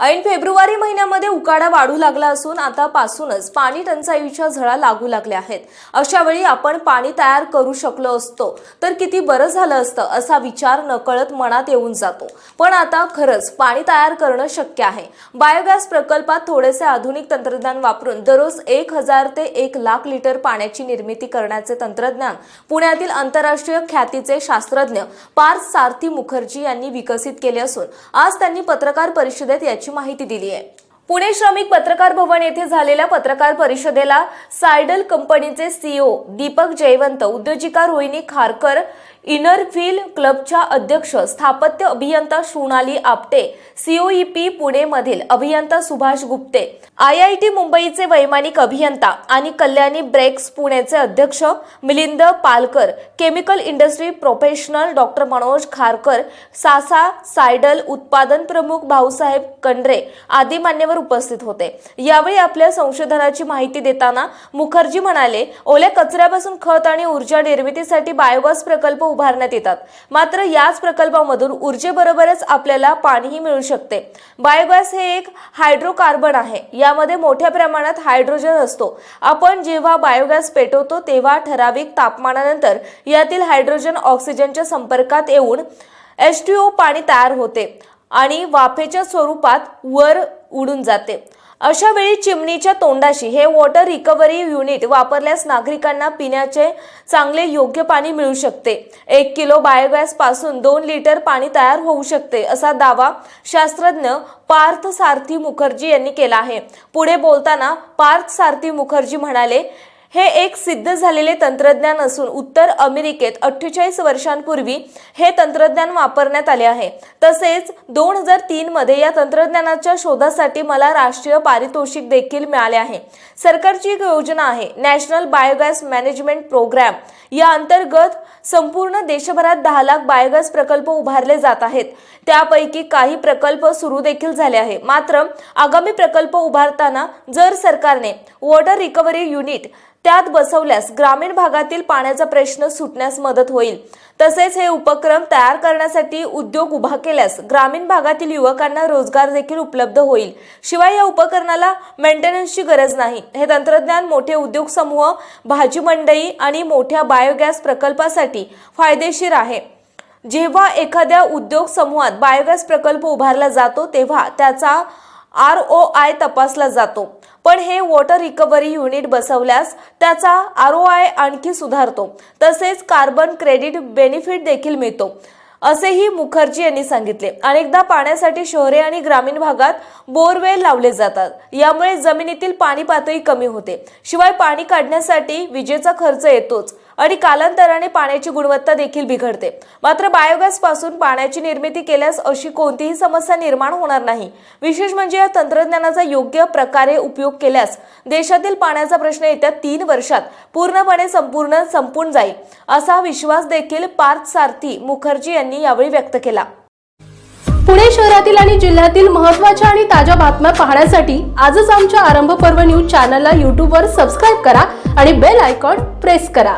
ऐन फेब्रुवारी महिन्यामध्ये उकाडा वाढू लागला असून आता पासूनच पाणी टंचाईच्या झळा लागू लागल्या आहेत. अशा वेळी आपण पाणी तयार करू शकलो असतो. तर किती बरं झालं असतं असा विचार नकळत मनात येऊन जातो. पण आता खरंच पाणी तयार करणं शक्य आहे. बायोगॅस प्रकल्पात थोडेसे आधुनिक तंत्रज्ञान वापरून दररोज एक हजार ते एक लाख लिटर पाण्याची निर्मिती करण्याचे तंत्रज्ञान पुण्यातील आंतरराष्ट्रीय ख्यातीचे शास्त्रज्ञ पार्थ सारथी मुखर्जी यांनी विकसित केले असून आज त्यांनी पत्रकार परिषदेत याची माहिती दिली आहे. पुणे श्रमिक पत्रकार भवन येथे झालेल्या पत्रकार परिषदेला सायडल कंपनीचे सीईओ दीपक जयवंत उद्योजिका रोहिणी खारकर इनरफिल क्लबच्या अध्यक्ष स्थापत्य अभियंता सोनाली आपटे सीओईपी पुणे मधील अभियंता Subhash Gupte I I T मुंबईचे वैमानिक अभियंता आणि कल्याणी ब्रेक्स पुणेचे अध्यक्ष Milind Palkar chemical industry professional doctor Manoj Kharkar सासा सायडल उत्पादन प्रमुख भाऊसाहेब कंड्रे आदी मान्यवर उपस्थित होते. यावेळी आपल्या संशोधनाची माहिती देताना मुखर्जी म्हणाले ओल्या कचऱ्यापासून खत आणि ऊर्जा निर्मितीसाठी बायोगॅस प्रकल्प उभारण्यात येतात. मात्र याच प्रकल्पामधून ऊर्जेबरोबरच आपल्याला पाणीही मिळू शकते. बायोगॅस हे एक हायड्रोकार्बन आहे. यामध्ये मोठ्या प्रमाणात हायड्रोजन असतो. आपण जेव्हा बायोगॅस पेटवतो तेव्हा ठराविक तापमानानंतर यातील हायड्रोजन ऑक्सिजनच्या संपर्कात येऊन एच पाणी तयार होते आणि वाफेच्या स्वरूपात वर उडून जाते. अशा वेळी चिमणीच्या तोंडाशी हे वॉटर रिकव्हरी युनिट वापरल्यास नागरिकांना पिण्याचे चांगले योग्य पाणी मिळू शकते. एक किलो बायोगॅसपासून दोन लिटर पाणी तयार होऊ शकते असा दावा शास्त्रज्ञ पार्थ सारथी मुखर्जी यांनी केला आहे. पुढे बोलताना पार्थ सारथी मुखर्जी म्हणाले हे एक सिद्ध झालेले तंत्रज्ञान असून उत्तर अमेरिकेत अठ्ठेचाळीस वर्षांपूर्वी हे तंत्रज्ञान वापरण्यात आले आहे. तसेच दोन हजार तीनमध्ये या तंत्रज्ञानाच्या शोधासाठी मला राष्ट्रीय पारितोषिक देखील मिळाले आहे. सरकारची एक योजना आहे नॅशनल बायोगॅस मॅनेजमेंट प्रोग्रॅम या अंतर्गत संपूर्ण देशभरात दहा लाख बायोगॅस प्रकल्प उभारले जात आहेत. त्यापैकी काही प्रकल्प सुरू देखील झाले आहे. मात्र आगामी प्रकल्प उभारताना जर सरकारने वॉटर रिकव्हरी युनिट त्यात बसवल्यास ग्रामीण भागातील पाण्याचा प्रश्न सुटण्यास मदत होईल. तसेच हे उपक्रम तयार करण्यासाठी उद्योग उभा केल्यास ग्रामीण भागातील युवकांना रोजगार देखील उपलब्ध होईल. शिवाय या उपकरणाला मेंटेनन्सची गरज नाही. हे तंत्रज्ञान मोठे उद्योग समूह भाजी मंडई आणि मोठ्या बायोगॅस प्रकल्पासाठी फायदेशीर आहे. जेव्हा एखाद्या उद्योग समूहात बायोगॅस प्रकल्प उभारला जातो तेव्हा त्याचा आर ओ आय तपासला जातो. पण हे वॉटर रिकव्हरी युनिट बसवल्यास त्याचा आर ओ आय आणखी सुधारतो. तसेच कार्बन क्रेडिट बेनिफिट देखील मिळतो. असेही मुखर्जी यांनी सांगितले. अनेकदा पाण्यासाठी शहरे आणि ग्रामीण भागात बोरवेल लावले जातात. यामुळे जमिनीतील पाणी पातळी कमी होते. शिवाय पाणी काढण्यासाठी विजेचा खर्च येतोच. आणि कालांतराने पाण्याची गुणवत्ता देखील बिघडते. मात्र बायोगॅसपासून पाण्याची निर्मिती केल्यास अशी कोणतीही समस्या निर्माण होणार नाही. विशेष म्हणजे या तंत्रज्ञानाचा योग्य प्रकारे उपयोग केल्यास देशातील पाण्याचा प्रश्न येत्या तीन वर्षात पूर्णपणे संपूर्ण संपून जाईल असा विश्वास देखील पार्थ सारथी मुखर्जी यांनी यावेळी व्यक्त केला. पुणे शहरातील आणि जिल्ह्यातील महत्त्वाच्या आणि ताज्या बातम्या पाहण्यासाठी आजच आमच्या आरंभ पर्व न्यूज चॅनलला यूट्यूबवर सबस्क्राईब करा आणि बेल आयकॉन प्रेस करा.